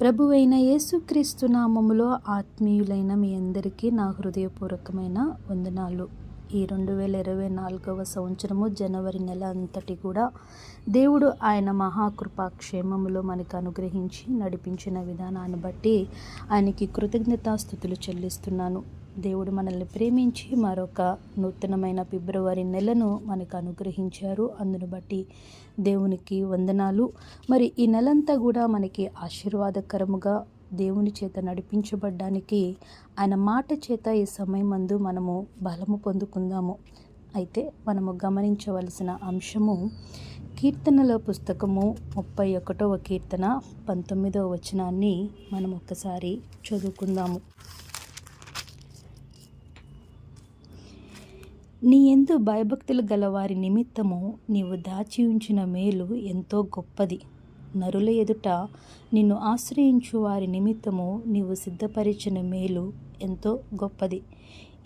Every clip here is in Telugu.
ప్రభువైన యేసుక్రీస్తు నామములో ఆత్మీయులైన మీ అందరికీ నా హృదయపూర్వకమైన వందనాలు. ఈ రెండు వేల ఇరవై నాలుగవ సంవత్సరము జనవరి నెల అంతటి కూడా దేవుడు ఆయన మహాకృపాక్షేమములో మనకు అనుగ్రహించి నడిపించిన విధానాన్ని బట్టి ఆయనకి కృతజ్ఞతాస్థుతులు చెల్లిస్తున్నాను. దేవుడు మనల్ని ప్రేమించి మరొక నూతనమైన ఫిబ్రవరి నెలను మనకు అనుగ్రహించారు. అందును బట్టి దేవునికి వందనాలు. మరి ఈ నెలంతా కూడా మనకి ఆశీర్వాదకరముగా దేవుని చేత నడిపించబడ్డానికి ఆయన మాట చేత ఈ సమయమందు మనము బలము పొందుకుందాము. అయితే మనము గమనించవలసిన అంశము కీర్తనల పుస్తకము ముప్పై ఒకటవ కీర్తన పంతొమ్మిదవ వచనాన్ని మనం ఒక్కసారి చదువుకుందాము. నీ ఎందు భయభక్తులు గల వారి నిమిత్తము నీవు దాచి ఉంచిన మేలు ఎంతో గొప్పది. నరుల ఎదుట నిన్ను ఆశ్రయించు వారి నిమిత్తము నీవు సిద్ధపరిచిన మేలు ఎంతో గొప్పది.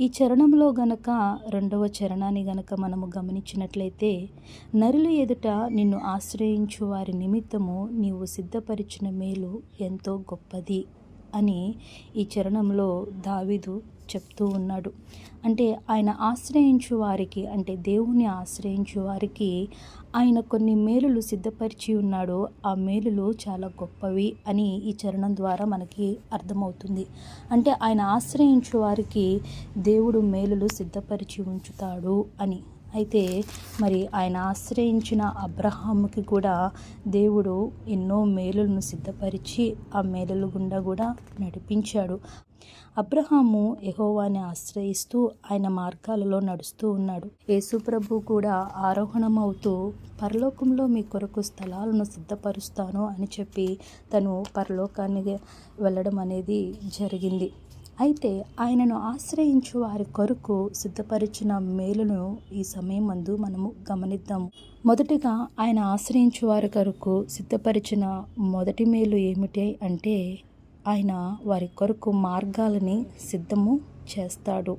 ఈ చరణంలో గనక రెండవ చరణాన్ని గనక మనము గమనించినట్లయితే నరుల ఎదుట నిన్ను ఆశ్రయించు వారి నిమిత్తము నీవు సిద్ధపరిచిన మేలు ఎంతో గొప్పది. అని ఈ చరణంలో దావిదు చెప్తూ ఉన్నాడు. అంటే ఆయన ఆశ్రయించు వారికి అంటే దేవుని ఆశ్రయించు వారికి ఆయన కొన్ని మేలులు సిద్ధపరిచి ఉన్నాడు ఆ మేలులు చాలా గొప్పవి అని ఈ చరణం ద్వారా మనకి అర్థమవుతుంది. అంటే ఆయన ఆశ్రయించు వారికి దేవుడు మేలులు సిద్ధపరిచి ఉంచుతాడు అని. అయితే మరి ఆయన ఆశ్రయించిన అబ్రహాముకి కూడా దేవుడు ఎన్నో మేలులను సిద్ధపరిచి ఆ మేలుల గుండా కూడా నడిపించాడు. అబ్రహాము యహోవాని ఆశ్రయిస్తూ ఆయన మార్గాలలో నడుస్తూ ఉన్నాడు. యేసుప్రభు కూడా ఆరోహణమవుతూ పరలోకంలో మీ కొరకు స్థలాలను సిద్ధపరుస్తాను అని చెప్పి తను పరలోకానికి వెళ్ళడం అనేది జరిగింది. అయితే ఆయనను ఆశ్రయించు వారి కొరకు సిద్ధపరిచిన మేలును ఈ సమయం మందు మనము గమనిద్దాము మొదటిగా ఆయన ఆశ్రయించు వారి కొరకు సిద్ధపరిచిన మొదటి మేలు ఏమిటి అంటే ఆయన వారి కొరకు మార్గాలని సిద్ధము చేస్తాడు.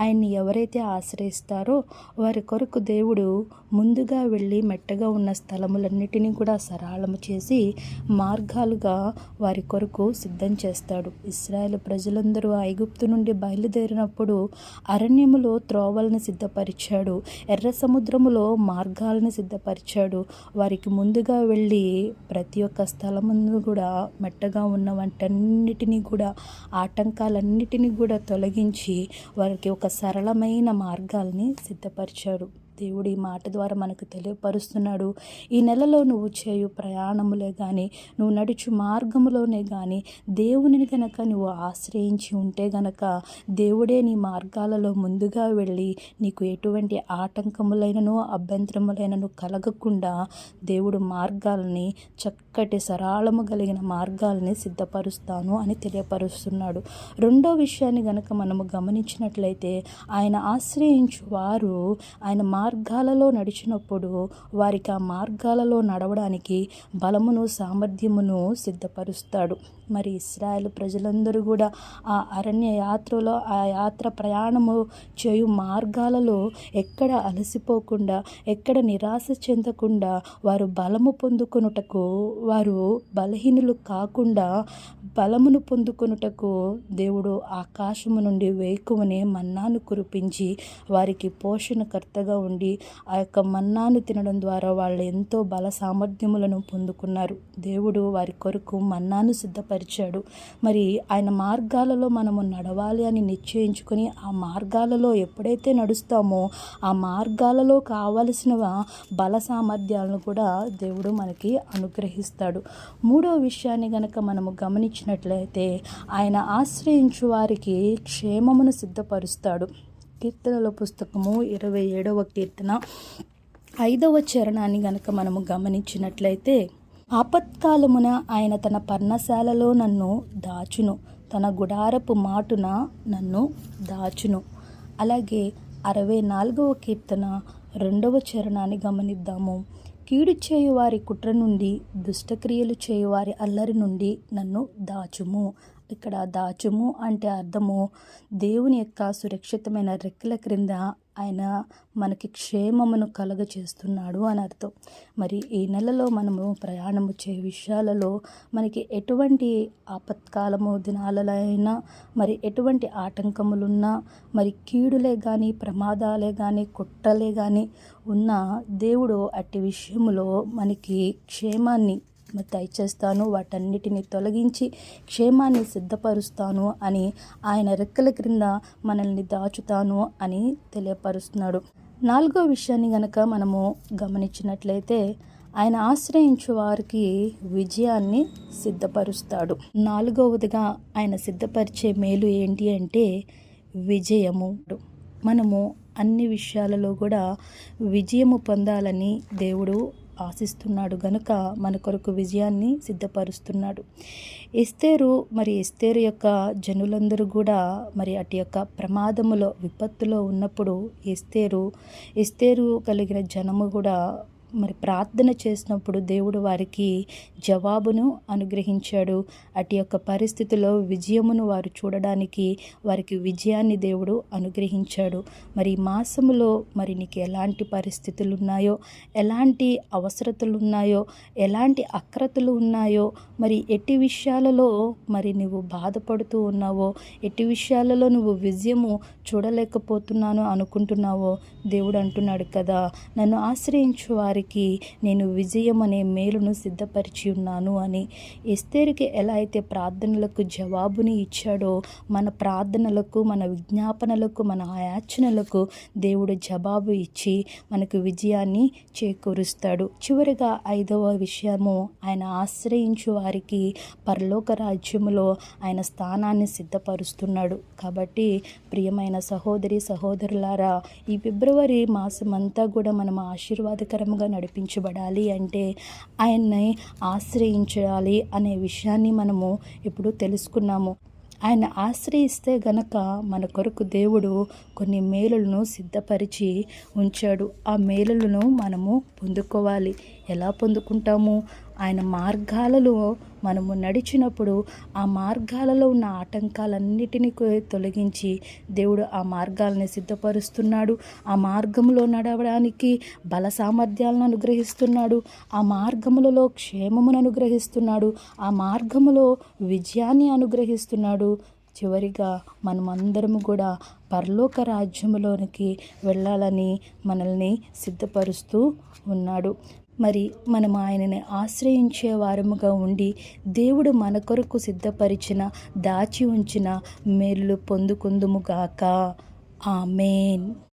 ఆయన్ని ఎవరైతే ఆశ్రయిస్తారో వారి కొరకు దేవుడు ముందుగా వెళ్ళి మెట్టగా ఉన్న స్థలములన్నిటినీ కూడా సరళము చేసి మార్గాలుగా వారి కొరకు సిద్ధం చేస్తాడు. ఇస్రాయేల్ ప్రజలందరూ ఐగుప్తు నుండి బయలుదేరినప్పుడు అరణ్యములో త్రోవలను సిద్ధపరిచాడు. ఎర్ర సముద్రములో మార్గాలను సిద్ధపరిచాడు. వారికి ముందుగా వెళ్ళి ప్రతి ఒక్క స్థలమును కూడా మెట్టగా ఉన్న వంటన్నిటినీ కూడా ఆటంకాలన్నిటినీ కూడా తొలగించి వారికి ఒక సరళమైన మార్గాల్ని సిద్ధపరిచాడు. దేవుడు ఈ మాట ద్వారా మనకు తెలియపరుస్తున్నాడు. ఈ నెలలో నువ్వు చేయు ప్రయాణములే కానీ నువ్వు నడుచు మార్గములోనే కానీ దేవునిని గనక నువ్వు ఆశ్రయించి ఉంటే గనక దేవుడే నీ మార్గాలలో ముందుగా వెళ్ళి నీకు ఎటువంటి ఆటంకములైనను అభ్యంతరములైనను కలగకుండా దేవుడు మార్గాలని చక్కటి సరళము కలిగిన మార్గాలని సిద్ధపరుస్తాను అని తెలియపరుస్తున్నాడు. రెండో విషయాన్ని గనక మనము గమనించినట్లయితే ఆయన ఆశ్రయించు వారు ఆయన మార్గాలలో నడిచినప్పుడు వారికి ఆ మార్గాలలో నడవడానికి బలమును సామర్థ్యమును సిద్ధపరుస్తాడు. మరి ఇస్రాయల్ ప్రజలందరూ కూడా ఆ అరణ్య యాత్రలో ఆ యాత్ర ప్రయాణము చేయు మార్గాలలో ఎక్కడ అలసిపోకుండా ఎక్కడ నిరాశ చెందకుండా వారు బలము పొందుకొనుటకు వారు బలహీనులు కాకుండా బలమును పొందుకొనుటకు దేవుడు ఆకాశము నుండి వేకువనే మన్నాను కురిపించి వారికి పోషణకర్తగా ఉండి ఆ యొక్క మన్నాను తినడం ద్వారా వాళ్ళు ఎంతో బల సామర్థ్యములను పొందుకున్నారు. దేవుడు వారి కొరకు మన్నాను సిద్ధపరిచాడు. మరి ఆయన మార్గాలలో మనము నడవాలి అని నిశ్చయించుకొని ఆ మార్గాలలో ఎప్పుడైతే నడుస్తామో ఆ మార్గాలలో కావలసిన బల సామర్థ్యాలను కూడా దేవుడు మనకి అనుగ్రహిస్తాడు. మూడో విషయాన్ని గనక మనము గమనించినట్లయితే ఆయన ఆశ్రయించు వారికి క్షేమమును సిద్ధపరుస్తాడు. కీర్తనల పుస్తకము ఇరవై ఏడవ కీర్తన ఐదవ చరణాన్ని గనక మనము గమనించినట్లయితే ఆపత్కాలమున ఆయన తన పర్ణశాలలో నన్ను దాచును తన గుడారపు మాటున నన్ను దాచును. అలాగే అరవై నాలుగవ కీర్తన రెండవ చరణాన్ని గమనిద్దాము. కీడు చేయువారి కుట్ర నుండి దుష్టక్రియలు చేయువారి అల్లరి నుండి నన్ను దాచుము. ఇక్కడ దాచుము అంటే అర్థము. దేవుని యొక్క సురక్షితమైన రెక్కల క్రింద ఆయన మనకి క్షేమమును కలగచేస్తున్నాడు అని అర్థం. మరి ఈ నెలలో మనము ప్రయాణము చే విషయాలలో మనకి ఎటువంటి ఆపత్కాలము దినాలలో అయినా మరి ఎటువంటి ఆటంకములున్నా మరి కీడులే కానీ ప్రమాదాలే కానీ కుట్రలే కానీ ఉన్న దేవుడు అట్టి విషయంలో మనకి క్షేమాన్ని మరి దయచేస్తాను వాటన్నిటిని తొలగించి క్షేమాన్ని సిద్ధపరుస్తాను అని ఆయన రెక్కల క్రింద మనల్ని దాచుతాను అని తెలియపరుస్తున్నాడు. నాలుగో విషయాన్ని గనక మనము గమనించినట్లయితే ఆయన ఆశ్రయించు వారికి విజయాన్ని సిద్ధపరుస్తాడు. నాలుగవదిగా ఆయన సిద్ధపరిచే మేలు ఏంటి అంటే విజయము. మనము అన్ని విషయాలలో కూడా విజయము పొందాలని దేవుడు ఆశిస్తున్నాడు. గనుక మన కొరకు విజయాన్ని సిద్ధపరుస్తున్నాడు. ఎస్తేరు మరి ఎస్తేరు యొక్క జనులందరూ కూడా మరి అటు యొక్క ప్రమాదములో విపత్తులో ఉన్నప్పుడు ఎస్తేరు ఎస్తేరు కలిగిన జనము కూడా మరి ప్రార్థన చేసినప్పుడు దేవుడు వారికి జవాబును అనుగ్రహించాడు. అటు యొక్క పరిస్థితిలో విజయమును వారు చూడడానికి వారికి విజయాన్ని దేవుడు అనుగ్రహించాడు. మరి మాసములో మరి నీకు ఎలాంటి పరిస్థితులు ఉన్నాయో ఎలాంటి అవసరతలు ఉన్నాయో ఎలాంటి అక్రతలు ఉన్నాయో మరి ఎట్టి విషయాలలో మరి నువ్వు బాధపడుతూ ఉన్నావో ఎట్టి విషయాలలో నువ్వు విజయము చూడలేకపోతున్నాను అనుకుంటున్నావో దేవుడు అంటున్నాడు కదా. నన్ను ఆశ్రయించు వారికి నేను విజయం అనే మేలును సిద్ధపరిచి ఉన్నాను అని. ఎస్తేరుకి ఎలా అయితే ప్రార్థనలకు జవాబుని ఇచ్చాడో మన ప్రార్థనలకు మన విజ్ఞాపనలకు మన యాచనలకు దేవుడు జవాబు ఇచ్చి మనకు విజయాన్ని చేకూరుస్తాడు. చివరిగా ఐదవ విషయము ఆయన ఆశ్రయించు వారికి పరలోక రాజ్యములో ఆయన స్థానాన్ని సిద్ధపరుస్తున్నాడు. కాబట్టి ప్రియమైన సహోదరి సహోదరులారా ఈ ఫిబ్రవరి మాసం అంతా కూడా మనం ఆశీర్వాదకరంగా నడిపించబడాలి అంటే ఆయన్ని ఆశ్రయించాలి అనే విషయాన్ని మనము ఇప్పుడు తెలుసుకున్నాము. ఆయన ఆశ్రయిస్తే గనక మన కొరకు దేవుడు కొన్ని మేలులను సిద్ధపరిచి ఉంచాడు. ఆ మేలులను మనము పొందుకోవాలి. ఎలా పొందుకుంటాము? ఆయన మార్గాలలో మనము నడిచినప్పుడు ఆ మార్గాలలో ఉన్న ఆటంకాలన్నిటినీ తొలగించి దేవుడు ఆ మార్గాలని సిద్ధపరుస్తున్నాడు. ఆ మార్గంలో నడవడానికి బల సామర్థ్యాలను అనుగ్రహిస్తున్నాడు. ఆ మార్గములలో క్షేమమును అనుగ్రహిస్తున్నాడు. ఆ మార్గములో విజయాన్ని అనుగ్రహిస్తున్నాడు. చివరిగా మనమందరము కూడా పరలోక రాజ్యములోనికి వెళ్ళాలని మనల్ని సిద్ధపరుస్తూ ఉన్నాడు. మరి మనం ఆయనని ఆశ్రయించే వారముగా ఉండి దేవుడు మన కొరకు సిద్ధపరిచిన దాచి ఉంచిన మేలు పొందుకుందుముగాక ఆమెన్.